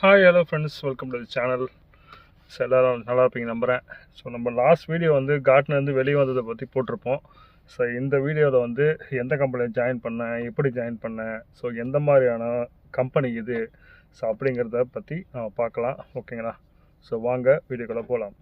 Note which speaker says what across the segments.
Speaker 1: Hi hello friends welcome to channel so எல்லோரும் நல்லா இருப்பீங்க நம்புகிறேன் ஸோ நம்ம லாஸ்ட் வீடியோ வந்து கார்ட்னர்ந்து வெளியே வந்ததை பற்றி போட்டிருப்போம். ஸோ இந்த வீடியோவில் வந்து எந்த கம்பெனியில் ஜாயின் பண்ணேன்? எப்படி ஜாயின் பண்ணேன்? ஸோ எந்த மாதிரியான கம்பெனி இது? ஸோ அப்படிங்கிறத பற்றி நம்ம பார்க்கலாம். ஓகேங்களா ஸோ வாங்க வீடியோக்குள்ளே போகலாம்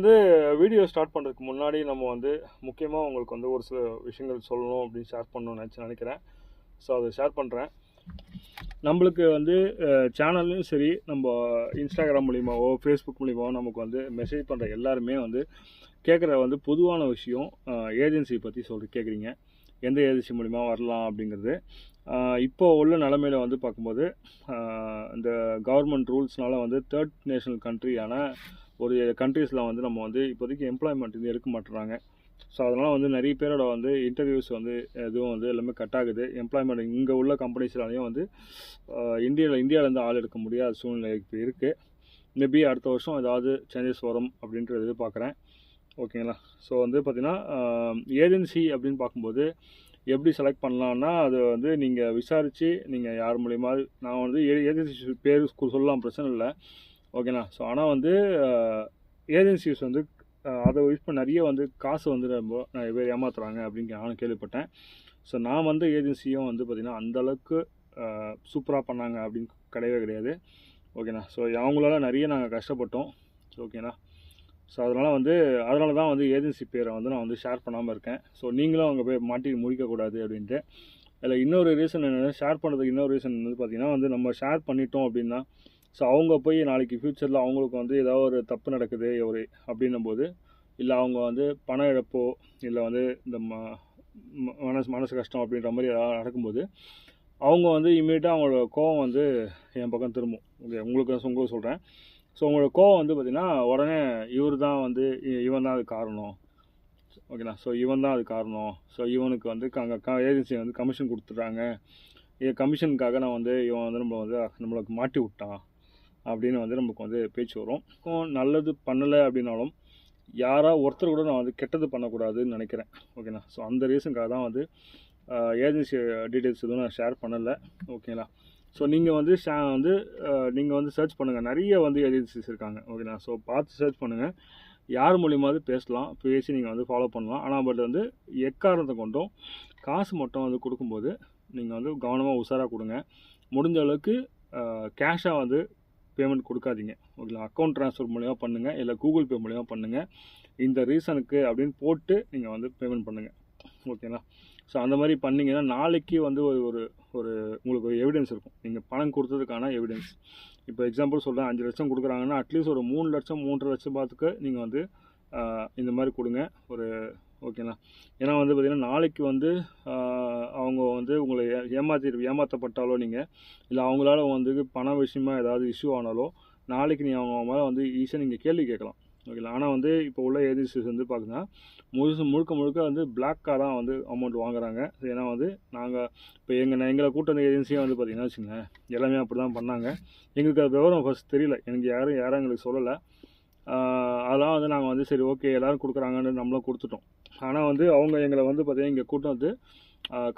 Speaker 1: வந்து வீடியோ ஸ்டார்ட் பண்ணுறதுக்கு முன்னாடி நம்ம வந்து முக்கியமாக உங்களுக்கு வந்து ஒரு சில விஷயங்கள் சொல்லணும் அப்படின்னு ஷேர் பண்ணணும்னு நினச்சி நினைக்கிறேன். ஸோ அதை ஷேர் பண்ணுறேன் நம்மளுக்கு வந்து சேனல்லையும் சரி நம்ம இன்ஸ்டாகிராம் மூலியமாவோ ஃபேஸ்புக் மூலியமாகவோ நமக்கு வந்து மெசேஜ் பண்ணுற எல்லாருமே வந்து கேட்குற வந்து பொதுவான விஷயம் ஏஜென்சி பற்றி சொல்லி கேட்குறீங்க எந்த ஏஜென்சி மூலிமா வரலாம் அப்படிங்கிறது. இப்போ உள்ள நிலமையில வந்து பார்க்கும்போது இந்த கவர்மெண்ட் ரூல்ஸ்னால வந்து தேர்ட் நேஷனல் கண்ட்ரியான ஒரு கண்ட்ரீஸில் வந்து நம்ம வந்து இப்போதைக்கு எம்ப்ளாய்மெண்ட் இது எடுக்க மாட்டுறாங்க. ஸோ அதனால் வந்து நிறைய பேரோட வந்து இன்டர்வியூஸ் வந்து எதுவும் வந்து எல்லாமே கட் ஆகுது. எம்ப்ளாய்மெண்ட் இங்கே உள்ள கம்பெனிஸ்லாலையும் வந்து இந்தியாவில் இந்தியாவிலேருந்து ஆள் எடுக்க முடியாத சூழ்நிலை இப்போ இருக்குது மேபி அடுத்த வருஷம் ஏதாவது சேஞ்சஸ் வரும் அப்படின்றது எதிர்பார்க்குறேன். ஓகேங்களா? ஸோ வந்து பார்த்திங்கன்னா ஏஜென்சி அப்படின்னு பார்க்கும்போது எப்படி செலக்ட் பண்ணலான்னா அது வந்து நீங்கள் விசாரித்து நீங்கள் யார் மூலிமா நான் வந்து ஏஜென்சி பேர் சொல்லலாம் பிரச்சனை இல்லை. ஓகேண்ணா. ஸோ ஆனால் வந்து ஏஜென்சிஸ் வந்து அதை யூஸ் பண்ண நிறைய வந்து காசு வந்து ரொம்ப நிறைய பேர் ஏமாத்துறாங்க அப்படின்னு நானும் கேள்விப்பட்டேன். ஸோ நான் வந்து ஏஜென்சியும் வந்து பார்த்திங்கன்னா அந்தளவுக்கு சூப்பராக பண்ணாங்க அப்படின்னு கிடையவே கிடையாது. ஓகேண்ணா. ஸோ அவங்களால நிறைய நாங்கள் கஷ்டப்பட்டோம். ஓகேண்ணா. ஸோ அதனால் வந்து அதனால தான் வந்து ஏஜென்சி பேரை வந்து நான் வந்து ஷேர் பண்ணாமல் இருக்கேன். ஸோ நீங்களும் அங்கே போய் மாட்டி முடிக்கக்கூடாது அப்படின்ட்டு. அதில் இன்னொரு ரீசன் என்னென்னா ஷேர் பண்ணுறதுக்கு இன்னொரு ரீசன் வந்து பார்த்திங்கன்னா வந்து நம்ம ஷேர் பண்ணிட்டோம் அப்படின்னா ஸோ அவங்க போய் நாளைக்கு ஃப்யூச்சரில் அவங்களுக்கு வந்து ஏதாவது ஒரு தப்பு நடக்குது ஒரு அப்படின்னும் போது இல்லை அவங்க வந்து பண இழப்போ இல்லை வந்து இந்த ம ம- மனசு மனசு கஷ்டம் அப்படின்ற மாதிரி ஏதாவது நடக்கும்போது அவங்க வந்து இமீடியட்டாக அவங்களோட கோவம் வந்து என் பக்கம் திரும்பும். ஓகே உங்களுக்கு உங்களுக்கு சொல்கிறேன் ஸோ உங்களோட கோவம் வந்து பார்த்திங்கன்னா உடனே இவர் தான் வந்து இ- இவன் தான் அது காரணம். ஓகேண்ணா ஸோ இவன் தான் அது காரணம். ஸோ இவனுக்கு வந்து அங்கே க ஏஜென்சி வந்து கமிஷன் கொடுத்துட்றாங்க. இது கமிஷனுக்காக நான் வந்து இவன் வந்து நம்ம வந்து நம்மளுக்கு மாட்டி விட்டான். அப்படின்னு வந்து நமக்கு வந்து பேச்சு வரும். நல்லது பண்ணலை அப்படின்னாலும் யாராக ஒருத்தர் கூட நான் வந்து கெட்டது பண்ணக்கூடாதுன்னு நினைக்கிறேன். ஓகேண்ணா ஸோ அந்த ரீசனுக்காக தான் வந்து ஏஜென்சி டீட்டெயில்ஸ் எதுவும் நான் ஷேர் பண்ணலை. ஓகேங்களா ஸோ நீங்கள் வந்து ஷே வந்து நீங்கள் வந்து சர்ச் பண்ணுங்கள் நிறைய வந்து ஏஜென்சிஸ் இருக்காங்க. ஓகேண்ணா ஸோ பார்த்து சர்ச் பண்ணுங்கள் யார் மூலியமாவது பேசலாம். பேசி நீங்கள் வந்து ஃபாலோ பண்ணலாம். ஆனால் பட் வந்து எக்காரணத்தை கொண்டும் காசு மட்டும் வந்து கொடுக்கும்போது நீங்கள் வந்து கவனமாக உஷாராக கொடுங்க. முடிஞ்ச அளவுக்கு கேஷாக வந்து பேமெண்ட் கொடுக்காதீங்க. ஓகேங்களா அக்கௌண்ட் ட்ரான்ஸ்ஃபர் மூலியமாக பண்ணுங்கள் இல்லை கூகுள் பே மூலியமாக பண்ணுங்கள் இந்த ரீசனுக்கு அப்படின்னு போட்டு நீங்கள் வந்து பேமெண்ட் பண்ணுங்கள் ஓகேங்களா ஸோ அந்த மாதிரி பண்ணிங்கன்னா நாளைக்கு வந்து ஒரு ஒரு ஒரு உங்களுக்கு ஒரு எவிடன்ஸ் இருக்கும். நீங்கள் பணம் கொடுத்ததுக்கான எவிடன்ஸ் இப்போ எக்ஸாம்பிள் சொல்கிறேன் அஞ்சு லட்சம் கொடுக்குறாங்கன்னா அட்லீஸ்ட் ஒரு மூணு லட்சம் மூன்றரை லட்சம் பார்த்துக்கு நீங்கள் வந்து இந்த மாதிரி கொடுங்க. ஒரு ஓகேண்ணா. ஏன்னா வந்து பார்த்திங்கன்னா நாளைக்கு வந்து அவங்க வந்து உங்களை ஏமாற்றி ஏமாற்றப்பட்டாலோ நீங்கள் இல்லை அவங்களால வந்து பண விஷயமா ஏதாவது இஷ்யூ ஆனாலோ நாளைக்கு நீ அவங்க மேலே வந்து ஈஸியாக நீங்கள் கேள்வி கேட்கலாம். ஓகேங்களா? ஆனால் வந்து இப்போ உள்ள ஏஜென்சிஸ் வந்து பார்த்தீங்கன்னா முழுசு முழுக்க முழுக்க வந்து பிளாக்காக தான் வந்து அமௌண்ட் வாங்குறாங்க. ஏன்னா வந்து நாங்கள் இப்போ எங்கள் எங்களை கூட்டணி அந்த ஏஜென்சியாக வந்து பார்த்தீங்கன்னா வச்சுங்களேன் எல்லாமே அப்படி தான் பண்ணாங்க. எங்களுக்கு அது விவரம் ஃபஸ்ட் தெரியல. எனக்கு யாரும் யாரும் எங்களுக்கு சொல்லலை. அதெல்லாம் வந்து நாங்கள் வந்து சரி ஓகே எல்லோரும் கொடுக்குறாங்கன்னு நம்மளும் கொடுத்துட்டோம். ஆனால் வந்து அவங்க எங்களை வந்து பார்த்தீங்கன்னா இங்கே கூட்டம் வந்து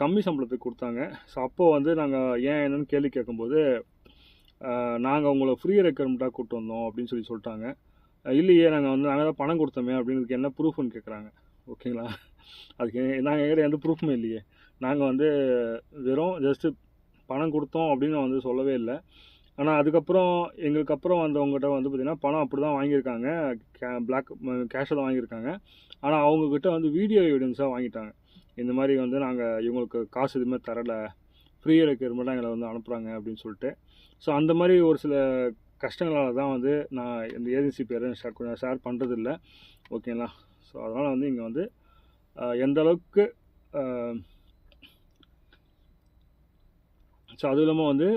Speaker 1: கம்மி சம்பளத்துக்கு கொடுத்தாங்க. ஸோ அப்போது வந்து நாங்கள் ஏன் என்னன்னு கேள்வி கேட்கும்போது நாங்கள் உங்களை ஃப்ரீ ரெக்யர்மெண்ட்டாக கூப்பிட்டு வந்தோம் அப்படின்னு சொல்லி சொல்லிட்டாங்க. இல்லையே நாங்கள் வந்து நாங்கள் தான் பணம் கொடுத்தோமே அப்படின்றதுக்கு என்ன ப்ரூஃப்னு கேட்குறாங்க ஓகேங்களா? அதுக்கு நாங்கள் எங்கிட்ட எந்த ப்ரூஃபுமே இல்லையே. நாங்கள் வந்து வெறும் ஜஸ்ட்டு பணம் கொடுத்தோம் அப்படின்னு வந்து சொல்லவே இல்லை. ஆனால் அதுக்கப்புறம் எங்களுக்கு அப்புறம் வந்தவங்ககிட்ட வந்து பார்த்திங்கன்னா பணம் அப்படி தான் வாங்கியிருக்காங்க. கே பிளாக் கேஷாக தான் வாங்கியிருக்காங்க. ஆனால் அவங்கக்கிட்ட வந்து வீடியோ எவிடன்ஸாக வாங்கிட்டாங்க. இந்த மாதிரி வந்து நாங்கள் இவங்களுக்கு காசு எதுவுமே தரலை. ஃப்ரீ ரெக்யர்மெண்ட்டாக எங்களை வந்து அனுப்புகிறாங்க அப்படின்னு சொல்லிட்டு. ஸோ அந்த மாதிரி ஒரு சில கஷ்டங்களால் தான் வந்து நான் இந்த ஏஜென்சி பேரை ஷேர் கொஞ்சம் ஷேர் பண்ணுறதில்ல ஓகேங்களா ஸோ அதனால் வந்து இங்கே வந்து எந்த அளவுக்கு ஸோ அதுவும் இல்லாமல் வந்து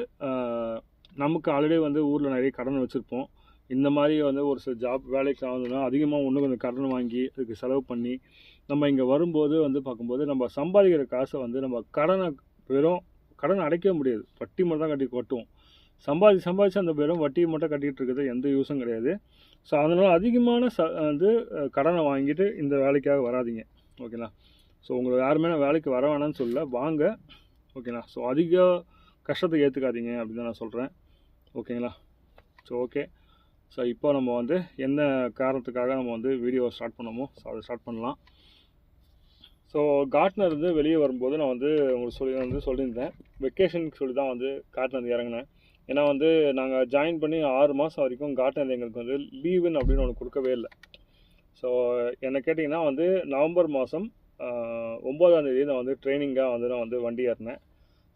Speaker 1: நமக்கு ஆல்ரெடி வந்து ஊரில் நிறைய கடன் வச்சுருப்போம். இந்த மாதிரி வந்து ஒரு சில ஜாப் வேலைக்கு ஆகுதுன்னா அதிகமாக ஒன்று கொஞ்சம் கடன் வாங்கி அதுக்கு செலவு பண்ணி நம்ம இங்கே வரும்போது வந்து பார்க்கும்போது நம்ம சம்பாதிக்கிற காசை வந்து நம்ம கடனை வெறும் கடன் அடைக்க முடியாது. வட்டி மட்டும் தான் கட்டி கொட்டுவோம். சம்பாதி சம்பாதிச்சு அந்த வெறும் வட்டியை மட்டும் கட்டிகிட்டு இருக்கிறது எந்த யூஸும் கிடையாது. ஸோ அதனால் அதிகமான ச வந்து கடனை வாங்கிட்டு இந்த வேலைக்காக வராதீங்க. ஓகேங்களா ஸோ உங்களை யாருமே நான் வேலைக்கு வர வேணாம்னு சொல்ல வாங்க. ஓகேண்ணா ஸோ அதிக கஷ்டத்தை ஏற்றுக்காதீங்க அப்படின்னு தான் நான் சொல்கிறேன் ஓகேங்களா? ஸோ ஓகே ஸோ இப்போ நம்ம வந்து என்ன காரணத்துக்காக நம்ம வந்து வீடியோ ஸ்டார்ட் பண்ணோமோ ஸோ அதை ஸ்டார்ட் பண்ணலாம். ஸோ கார்ட்னர் வந்து வெளியே வரும்போது நான் வந்து உங்களுக்கு சொல்லி வந்து சொல்லியிருந்தேன். வெக்கேஷனுக்கு சொல்லி தான் வந்து கார்ட்னர் இறங்கினேன். ஏன்னா வந்து நாங்கள் ஜாயின் பண்ணி ஆறு மாதம் வரைக்கும் கார்ட்னர் எங்களுக்கு வந்து லீவுன்னு அப்படின்னு ஒன்று கொடுக்கவே இல்லை. ஸோ என்னை கேட்டிங்கன்னா வந்து நவம்பர் மாதம் ஒம்பதாம் தேதி நான் வந்து ட்ரைனிங்காக வந்து நான் வந்து வண்டி ஏறினேன்.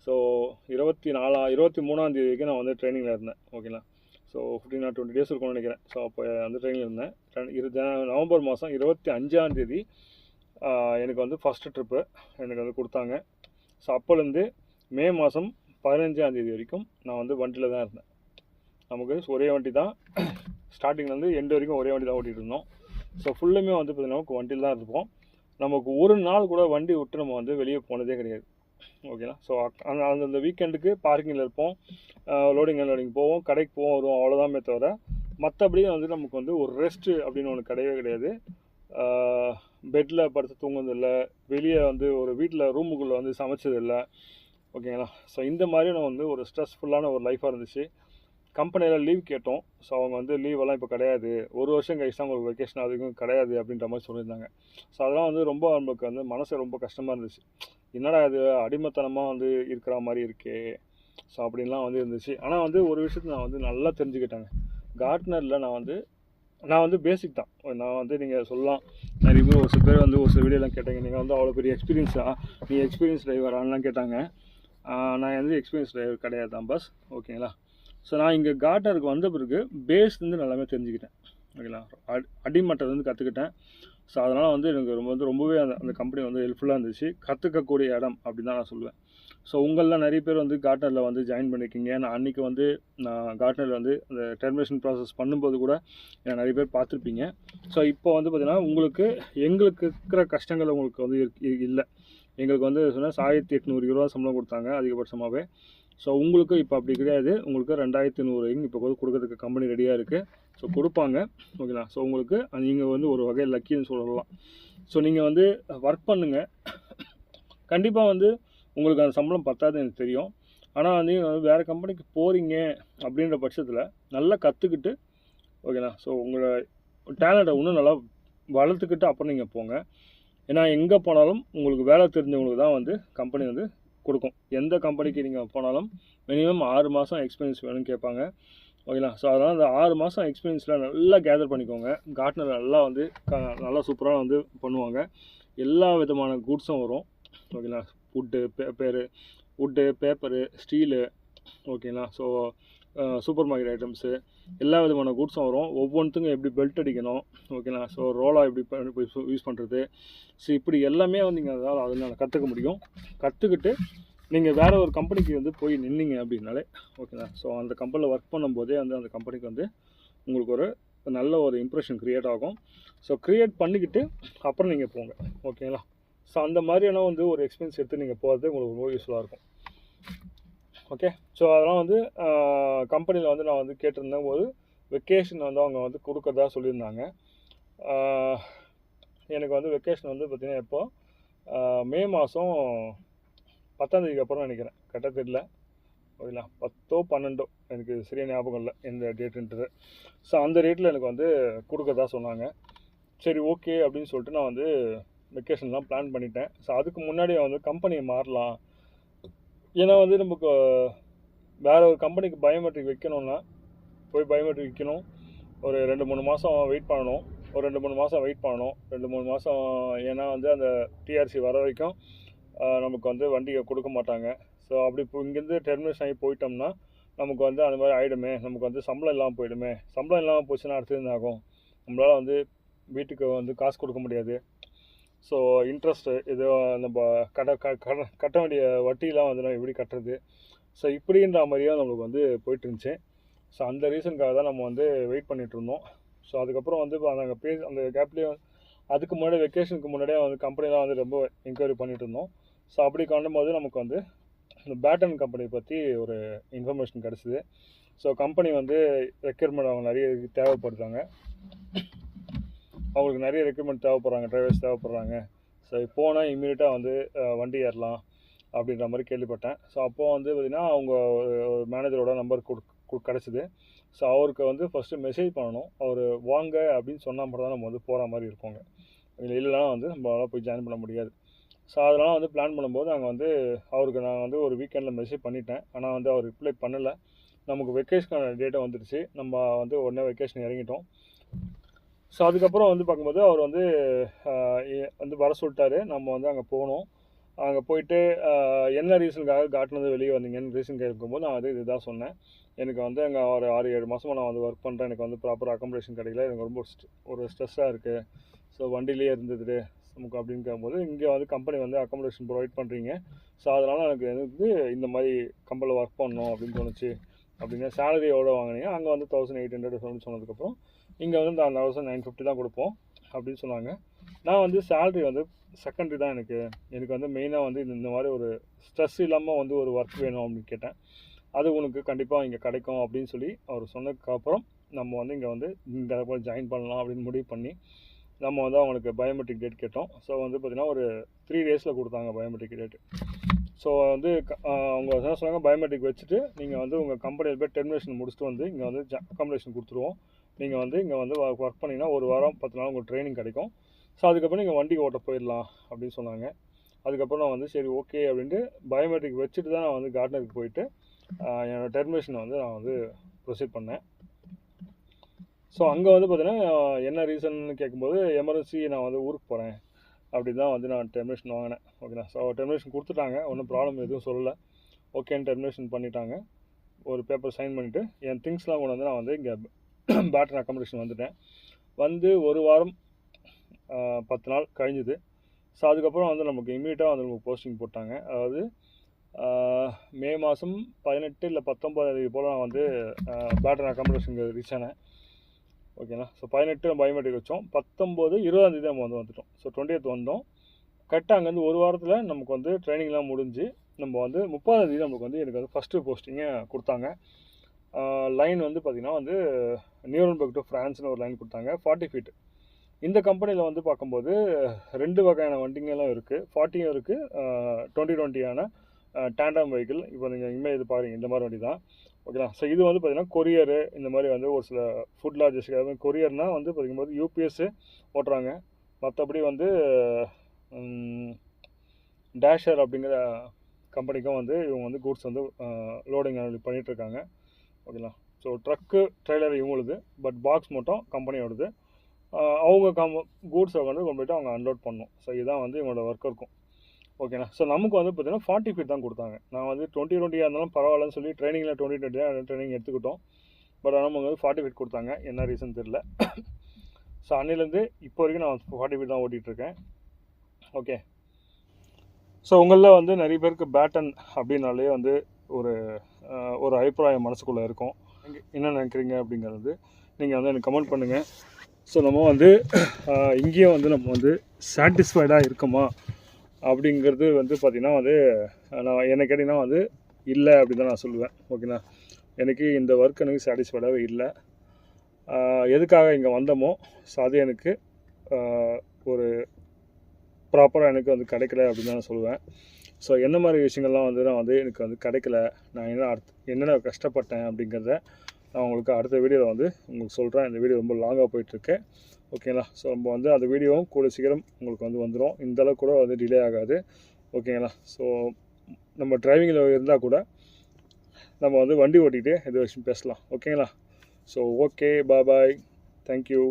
Speaker 1: ஸோ இருபத்தி நாலா இருபத்தி மூணாந்தேதி வரைக்கும் நான் வந்து ட்ரைனிங்கில் இருந்தேன் ஓகேங்களா so fifteen or twenty days இருக்கும்னு நினைக்கிறேன். ஸோ அப்போ வந்து ட்ரைனிங் இருந்தேன். இரு ஜன- நவம்பர் மாதம் இருபத்தி அஞ்சாந்தேதி எனக்கு வந்து ஃபஸ்ட்டு ட்ரிப்பு எனக்கு வந்து கொடுத்தாங்க. ஸோ அப்போலேருந்து மே மாதம் பதினஞ்சாந்தேதி வரைக்கும் நான் வந்து வண்டியில் தான் இருந்தேன். நமக்கு ஒரே வண்டி தான். ஸ்டார்டிங்லேருந்து எண்டு வரைக்கும் ஒரே வண்டி தான் ஓட்டிகிட்டு இருந்தோம். ஸோ ஃபுல்லுமே வந்து பார்த்திங்கன்னா நமக்கு வண்டியில் தான் இருப்போம். நமக்கு ஒரு நாள் கூட வண்டி விட்டு நம்ம வந்து வெளியே போனதே கிடையாது. ஓகேங்களா ஸோ அந்த அந்தந்த வீக்கெண்டுக்கு பார்க்கிங்கில் இருப்போம். லோடிங் அன்லோடிங் போவோம். கடைக்கு போவோம் வருவோம். அவ்வளோதாமே தவிர மற்றபடி வந்து நமக்கு வந்து ஒரு ரெஸ்ட்டு அப்படின்னு ஒன்று கிடையவே கிடையாது. பெட்டில் படுத்து தூங்குனது இல்லை வெளியே வந்து ஒரு வீட்டில் ரூமுக்குள்ளே வந்து சமைச்சது இல்லை ஓகேங்களா ஸோ இந்த மாதிரி நான் வந்து ஒரு ஸ்ட்ரெஸ்ஃபுல்லான ஒரு லைஃப்பாக இருந்துச்சு. கம்பெனியில் லீவ் கேட்டோம். ஸோ அவங்க வந்து லீவெல்லாம் இப்போ கிடையாது. ஒரு வருஷம் கழிச்சு தான் உங்களுக்கு வெக்கேஷன் அதுக்கும் கிடையாது அப்படின்ற மாதிரி சொல்லியிருந்தாங்க. ஸோ அதெல்லாம் வந்து ரொம்ப நம்மளுக்கு வந்து மனசு ரொம்ப கஷ்டமாக இருந்துச்சு. என்னடா இது அடிமைத்தனமாக வந்து இருக்கிற மாதிரி இருக்கே. ஸோ அப்படின்லாம் வந்து இருந்துச்சு. ஆனால் வந்து ஒரு விஷயத்தை நான் வந்து நல்லா தெரிஞ்சுக்கிட்டேங்க. கார்ட்னரில் நான் வந்து நான் வந்து பேசிக் தான். நான் வந்து நீங்கள் சொல்லலாம். நிறைய பேர் ஒரு சில பேர் வந்து ஒரு சில வீடியோலாம் கேட்டாங்க. நீங்கள் வந்து அவ்வளோ பெரிய எக்ஸ்பீரியன்ஸா நீ எக்ஸ்பீரியன்ஸ் டிரைவரானலாம் கேட்டாங்க. நான் வந்து எக்ஸ்பீரியன்ஸ் டிரைவர் கிடையாது தான் பஸ் ஓகேங்களா ஸோ நான் இங்கே கார்டனருக்கு வந்த பிறகு பேஸ்லேருந்து நல்லாவே தெரிஞ்சுக்கிட்டேன். ஓகேங்களா அடி அடிமட்டத்துலேருந்து கற்றுக்கிட்டேன் ஸோ அதனால் வந்து எனக்கு ரொம்ப வந்து ரொம்பவே அந்த அந்த கம்பெனி வந்து ஹெல்ப்ஃபுல்லாக இருந்துச்சு. கற்றுக்கக்கூடிய இடம் அப்படின்னு தான் நான் சொல்லுவேன். ஸோ உங்களெலாம் நிறைய பேர் வந்து கார்ட்னரில் வந்து ஜாயின் பண்ணியிருக்கீங்க நான் அன்றைக்கி வந்து நான் கார்ட்னரில் வந்து அந்த டெர்மினேஷன் ப்ராசஸ் பண்ணும்போது கூட நிறைய பேர் பார்த்துருப்பீங்க. ஸோ இப்போ வந்து பார்த்திங்கன்னா உங்களுக்கு எங்களுக்கு இருக்கிற கஷ்டங்கள் உங்களுக்கு வந்து இல்லை. எங்களுக்கு வந்து சொன்னால் ஆயிரத்தி எட்நூறு ரூபா சம்பளம் கொடுத்தாங்க அதிகபட்சமாகவே ஸோ உங்களுக்கு இப்போ அப்படி கிடையாது. உங்களுக்கு ரெண்டாயிரத்தி நூறு இப்போ வந்து கொடுக்கறதுக்கு கம்பெனி ரெடியாக இருக்குது ஸோ கொடுப்பாங்க. ஓகேங்களா ஸோ உங்களுக்கு நீங்கள் வந்து ஒரு வகை லக்கின்னு சொல்லலாம். ஸோ நீங்கள் வந்து ஒர்க் பண்ணுங்கள் கண்டிப்பாக வந்து உங்களுக்கு அந்த சம்பளம் பத்தாது எனக்கு தெரியும். ஆனால் வந்து நீங்கள் வந்து வேறு கம்பெனிக்கு போகிறீங்க அப்படின்ற பட்சத்தில் நல்லா கற்றுக்கிட்டு ஓகேண்ணா ஸோ உங்களோட டேலண்ட்டை இன்னும் நல்லா வளர்த்துக்கிட்டு அப்புறம் நீங்கள் போங்க. ஏன்னா எங்கே போனாலும் உங்களுக்கு வேலை தெரிஞ்சவங்களுக்கு தான் வந்து கம்பெனி வந்து கொடுக்கும். எந்த கம்பெனிக்கு நீங்கள் போனாலும் மினிமம் ஆறு மாதம் எக்ஸ்பீரியன்ஸ் வேணும்னு கேட்பாங்க. ஓகேங்களா? ஸோ அதனால் அந்த ஆறு மாதம் எக்ஸ்பீரியன்ஸில் நல்லா கேதர் பண்ணிக்கோங்க. கார்ட்னர் நல்லா வந்து க நல்லா சூப்பராக வந்து பண்ணுவாங்க. எல்லா விதமான குட்ஸும் வரும். ஓகேங்களா? Wood paper wood paper steel ஓகேங்களா? ஸோ சூப்பர் மார்க்கெட் ஐட்டம்ஸு எல்லா விதமான குட்ஸும் வரும். ஒவ்வொன்றுத்துக்கும் எப்படி பெல்ட் அடிக்கணும் ஓகேங்களா ஸோ ரோலா எப்படி யூஸ் பண்ணுறது ஸோ இப்படி எல்லாமே வந்து நீங்கள் அதனால் அதனால் கற்றுக்க முடியும். கற்றுக்கிட்டு நீங்கள் வேறு ஒரு கம்பெனிக்கு வந்து போய் நின்னீங்க அப்படின்னாலே ஓகேங்களா ஸோ அந்த கம்பெனியில் ஒர்க் பண்ணும்போதே வந்து அந்த கம்பெனிக்கு வந்து உங்களுக்கு ஒரு நல்ல ஒரு இம்ப்ரெஷன் க்ரியேட் ஆகும். ஸோ க்ரியேட் பண்ணிக்கிட்டு அப்புறம் நீங்கள் போங்க ஓகேங்களா ஸோ அந்த மாதிரியான வந்து ஒரு எக்ஸ்பீரியன்ஸ் எடுத்து நீங்கள் போகிறது உங்களுக்கு ரொம்ப யூஸ்ஃபுல்லாக இருக்கும். ஓகே ஸோ அதெல்லாம் வந்து கம்பெனியில் வந்து நான் வந்து கேட்டிருந்தேன். போது வெக்கேஷன் வந்து அவங்க வந்து கொடுக்கறதா சொல்லியிருந்தாங்க. எனக்கு வந்து வெக்கேஷன் வந்து பார்த்திங்கன்னா எப்போ? மே மாதம் பத்தாந்தேதிக்கு அப்புறம் நினைக்கிறேன். கரெக்டாக தெரியல. ஓகேங்களா? பத்தோ பன்னெண்டோ. எனக்கு சரியா ஞாபகம் இல்லை எந்த டேட்டுன்றது ஸோ அந்த ரேட்டில் எனக்கு வந்து கொடுக்கறதா சொன்னாங்க. சரி ஓகே அப்படின்னு சொல்லிட்டு நான் வந்து வெக்கேஷன்லாம் பிளான் பண்ணிட்டேன். ஸோ அதுக்கு முன்னாடி வந்து கம்பெனியை மாறலாம். ஏன்னா வந்து நமக்கு வேற ஒரு கம்பெனிக்கு பயோமெட்ரிக் வைக்கணும்னா போய் பயோமெட்ரிக் வைக்கணும். ஒரு ரெண்டு மூணு மாதம் வெயிட் பண்ணணும். ஒரு ரெண்டு மூணு மாதம் வெயிட் பண்ணணும். ரெண்டு மூணு மாதம் ஏன்னா வந்து அந்த டிஆர்சி வர வரைக்கும் நமக்கு வந்து வண்டியை கொடுக்க மாட்டாங்க. ஸோ அப்படி இப்போ இங்கேருந்து டெர்மினேஷன் ஆகி போயிட்டோம்னா நமக்கு வந்து அந்த மாதிரி ஆகிடுமே நமக்கு வந்து சம்பளம் இல்லாமல் போயிடுமே. சம்பளம் இல்லாமல் போச்சுன்னா அடுத்தது ஆகும்? நம்மளால் வந்து வீட்டுக்கு வந்து காசு கொடுக்க முடியாது. ஸோ இன்ட்ரெஸ்ட்டு ஏதோ நம்ம கட்ட க கட கட்ட வேண்டிய வட்டிலாம் வந்து நம்ம எப்படி கட்டுறது? ஸோ இப்படின்ற மாதிரியாக நம்மளுக்கு வந்து போயிட்டு இருந்துச்சு ஸோ அந்த ரீசனுக்காக தான் நம்ம வந்து வெயிட் பண்ணிகிட்டு இருந்தோம் ஸோ அதுக்கப்புறம் வந்து இப்போ நாங்கள் பே அந்த கேப்லேயே அதுக்கு முன்னாடி வெக்கேஷனுக்கு முன்னாடியே வந்து கம்பெனிலாம் வந்து ரொம்ப என்கொயரி பண்ணிகிட்டு இருந்தோம் ஸோ அப்படி காணும்போது நமக்கு வந்து இந்த பேட்டன் கம்பெனி பற்றி ஒரு இன்ஃபர்மேஷன் கிடச்சிது. ஸோ கம்பெனி வந்து ரெக்யர்மெண்ட் அவங்க நிறைய தேவைப்படுறாங்க. அவங்களுக்கு நிறைய ரெக்யர்மெண்ட் தேவைப்படுறாங்க டிரைவர்ஸ் தேவைப்படுறாங்க. ஸோ போனால் இம்மீடியட்டாக வந்து வண்டி ஏறலாம் அப்படின்ற மாதிரி கேள்விப்பட்டேன். ஸோ அப்போது வந்து பார்த்திங்கன்னா அவங்க ஒரு மேனேஜரோட நம்பர் கொடு கிடச்சிது. ஸோ அவருக்கு வந்து ஃபஸ்ட்டு மெசேஜ் பண்ணணும். அவர் வாங்க அப்படின்னு சொன்னால் மட்டும் தான் நம்ம வந்து போகிற மாதிரி இருக்கோங்க இல்லை வந்து நம்மளால் போய் ஜாயின் பண்ண முடியாது. ஸோ அதெல்லாம் வந்து பிளான் பண்ணும்போது நாங்கள் வந்து அவருக்கு நான் வந்து ஒரு வீக்கெண்டில் மெசேஜ் பண்ணிட்டேன். ஆனால் வந்து அவர் ரிப்ளை பண்ணலை. நமக்கு வெக்கேஷனுக்கான டேட்டை வந்துடுச்சு நம்ம வந்து உடனே வெக்கேஷன் இறங்கிட்டோம். ஸோ அதுக்கப்புறம் வந்து பார்க்கும்போது அவர் வந்து வந்து வர சொல்லிட்டாரு. நம்ம வந்து அங்கே போனோம். அங்கே போயிட்டு என்ன ரீசனுக்காக காட்டினது வெளியே வந்தீங்கன்னு ரீசன் கேட்கும்போது நான் வந்து இதுதான் சொன்னேன். எனக்கு வந்து அங்கே ஒரு ஆறு ஏழு மாதமாக நான் வந்து ஒர்க் பண்ணுறேன் எனக்கு வந்து ப்ராப்பர் அக்காமடேஷன் கிடைக்கல. எனக்கு ரொம்ப ஒரு ஸ்ட்ரெஸ்ஸாக இருக்குது ஸோ வண்டிலேயே இருந்தது நமக்கு அப்படின்னு கேட்கும்போது இங்கே வந்து கம்பெனி வந்து அக்காமடேஷன் ப்ரொவைட் பண்ணுறீங்க ஸோ அதனால் எனக்கு வந்து இந்த மாதிரி கம்பெனியில் ஒர்க் பண்ணணும் அப்படின்னு தோணுச்சு. அப்படின்னா சேலரி எவ்வளோ வாங்கினீங்க? அங்கே வந்து தௌசண்ட் எயிட் ஹண்ட்ரட் சொன்னதுக்கப்புறம் இங்கே வந்து நான் தௌசண்ட் நைன் ஃபிஃப்டி தான் கொடுப்போம் அப்படின்னு சொன்னாங்க. நான் வந்து சேலரி வந்து செகண்டரி தான் எனக்கு. எனக்கு வந்து மெயினாக வந்து இந்த இந்த மாதிரி ஒரு ஸ்ட்ரெஸ் இல்லாமல் வந்து ஒரு ஒர்க் வேணும் அப்படின்னு கேட்டேன். அது உனக்கு கண்டிப்பாக இங்கே கிடைக்கும் அப்படின்னு சொல்லி அவர் சொன்னதுக்கப்புறம் நம்ம வந்து இங்கே வந்து இந்த இடத்துல ஜாயின் பண்ணலாம் அப்படின்னு முடிவு பண்ணி நம்ம வந்து அவங்களுக்கு பயோமெட்ரிக் டேட் கேட்டோம். ஸோ வந்து பார்த்திங்கன்னா ஒரு த்ரீ டேஸில் கொடுத்தாங்க பயோமெட்ரிக் டேட் ஸோ வந்து க- அவங்க என்ன சொன்னாங்க? பயோமெட்ரிக் வச்சுட்டு நீங்கள் வந்து உங்கள் கம்பெனியில் போய் டெர்மினேஷன் முடிச்சுட்டு வந்து இங்கே வந்து அக்காமடேஷன் கொடுத்துருவோம். நீங்கள் வந்து இங்கே வந்து ஒர்க் பண்ணிங்கன்னா ஒரு வாரம் பத்து நாள் உங்களுக்கு ட்ரைனிங் கிடைக்கும். ஸோ அதுக்கப்புறம் நீங்கள் வண்டி ஓட்ட போயிடலாம் அப்படின்னு சொன்னாங்க. அதுக்கப்புறம் நான் வந்து சரி ஓகே அப்படின்ட்டு பயோமெட்ரிக் வச்சுட்டு தான் நான் வந்து கார்டனருக்கு போயிட்டு என்னோடய டெர்மினேஷனை வந்து நான் வந்து ப்ரொசீட் பண்ணேன். ஸோ அங்கே வந்து பார்த்தீங்கன்னா என்ன ரீசன்னு கேட்கும்போது எமர்ஜென்சி நான் வந்து ஊருக்கு போகிறேன் அப்படி தான் வந்து நான் டெர்மினேஷன் வாங்கினேன். ஓகேண்ணா ஸோ டெர்மினேஷன் கொடுத்துட்டாங்க. ஒன்றும் ப்ராப்ளம் எதுவும் சொல்லலை. ஓகேன்னு டெர்மினேஷன் பண்ணிட்டாங்க. ஒரு பேப்பர் சைன் பண்ணிவிட்டு என் திங்ஸ்லாம் கொண்டு வந்து நான் வந்து இங்கே பேட்டன் அக்காமடேஷன் வந்துட்டேன். வந்து ஒரு வாரம் பத்து நாள் கழிஞ்சுது. ஸோ அதுக்கப்புறம் வந்து நமக்கு இம்மீடியட்டாக வந்து நமக்கு போஸ்டிங் போட்டாங்க. அதாவது மே மாதம் பதினெட்டு இல்லை பத்தொம்பது தேதி போல் நான் வந்து பேட்டன் அக்காமடேஷனுக்கு ரீச் ஆனேன். ஓகேண்ணா ஸோ பதினெட்டு பயோமெட்ரிக் வச்சோம். பத்தொம்போது இருபதாந்தேதி நம்ம வந்து வந்துட்டோம். ஸோ டுவெண்ட்டி வந்தோம். கரெக்டாக அங்கேருந்து ஒரு வாரத்தில் நமக்கு வந்து ட்ரைனிங்லாம் முடிஞ்சு நம்ம வந்து முப்பதாம் தேதி நமக்கு வந்து எனக்கு வந்து ஃபஸ்ட்டு போஸ்டிங்கை கொடுத்தாங்க. லைன் வந்து பார்த்திங்கன்னா வந்து நியூரன்பர்க் டு ஃப்ரான்ஸ்னு ஒரு லைன் கொடுத்தாங்க. ஃபார்ட்டி ஃபீட் இந்த கம்பெனியில் வந்து பார்க்கும்போது ரெண்டு வகையான வண்டிங்கெல்லாம் இருக்குது ஃபார்ட்டியும் இருக்குது டுவெண்ட்டி டுவெண்ட்டியான டேண்டம் வெஹிக்கிள் இப்போ நீங்கள் இனிமேல் இது பாருங்க இந்த மாதிரி வண்டி தான் ஓகேங்களா ஸோ இது வந்து பார்த்திங்கன்னா கொரியரு இந்த மாதிரி வந்து ஒரு சில ஃபுட் லாஜிஸ்டிக் கொரியர்னால் வந்து பார்க்கும்போது யூபிஎஸ்ஸு ஓட்டுறாங்க. மற்றபடி வந்து டேஷர் அப்படிங்கிற கம்பெனிக்கும் வந்து இவங்க வந்து கூட்ஸ் வந்து லோடிங் பண்ணிகிட்ருக்காங்க ஓகேங்களா? ஸோ ட்ரக்கு ட்ரெய்லர் இவங்களுது பட் பாக்ஸ் மட்டும் கம்பெனியோடது அவங்க கம் கூட்ஸை வந்து கொண்டு அவங்க அன்லோட் பண்ணணும் ஸோ இதுதான் வந்து இவங்களோட ஒர்க் இருக்கும். ஓகேண்ணா ஸோ நமக்கு வந்து பார்த்தீங்கன்னா ஃபார்ட்டி ஃபீட் தான் கொடுத்தாங்க. நான் வந்து டுவெண்ட்டி டுவெண்ட்டியாக இருந்தாலும் பரவாயில்லன்னு சொல்லி ட்ரைனிங்கில் டுவெண்ட்டி டுவெண்ட்டி தான் ட்ரைனிங் எடுத்துக்கிட்டோம். பட் ஆனால் நமக்கு வந்து ஃபார்ட்டி ஃபீட் கொடுத்தாங்க. என்ன ரீசன் தெரில ஸோ அன்னிலேருந்து இப்போ வரைக்கும் நான் ஃபார்ட்டி ஃபீட் தான் ஓட்டிகிட்ருக்கேன். ஓகே ஸோ உங்களில் வந்து நிறைய பேருக்கு பேட்டன் அப்படின்னாலே வந்து ஒரு ஒரு அபிப்பிராயம் மனசுக்குள்ளே இருக்கும். என்ன நினைக்கிறீங்க அப்படிங்கிறது நீங்கள் வந்து எனக்கு கமெண்ட் பண்ணுங்கள் ஸோ நம்ம வந்து இங்கேயும் வந்து நம்ம வந்து சாட்டிஸ்ஃபைடாக இருக்கோமா? அப்படிங்கிறது வந்து பார்த்திங்கன்னா வந்து நான் என்ன கேட்டிங்கன்னா வந்து இல்லை அப்படின்னு தான் நான் சொல்லுவேன். ஓகேண்ணா எனக்கு இந்த ஒர்க் எனக்கு சாட்டிஸ்ஃபைடாகவே இல்லை. எதுக்காக இங்கே வந்தோமோ? ஸோ அது எனக்கு ஒரு ப்ராப்பராக எனக்கு வந்து கிடைக்கல அப்படின்னு தான் நான் சொல்லுவேன். ஸோ என்ன மாதிரி விஷயங்கள்லாம் வந்து நான் வந்து எனக்கு வந்து கிடைக்கல. நான் என்ன அடுத்து என்னென்ன கஷ்டப்பட்டேன் அப்படிங்கிறத நான் உங்களுக்கு அடுத்த வீடியோவில் வந்து உங்களுக்கு சொல்கிறேன் இந்த வீடியோ ரொம்ப லாங்காக போயிட்டுருக்கு. ஓகேங்களா ஸோ நம்ம வந்து அந்த வீடியோவும் கூட சீக்கிரம் உங்களுக்கு வந்து வந்துடும் இந்த அளவுக்கு கூட வந்து டிலே ஆகாது. ஓகேங்களா ஸோ நம்ம டிரைவிங்கில் இருந்தால் கூட நம்ம வந்து வண்டி ஓட்டிகிட்டே எது விஷயம் பேசலாம். ஓகேங்களா ஸோ ஓகே பாய் தேங்க்யூ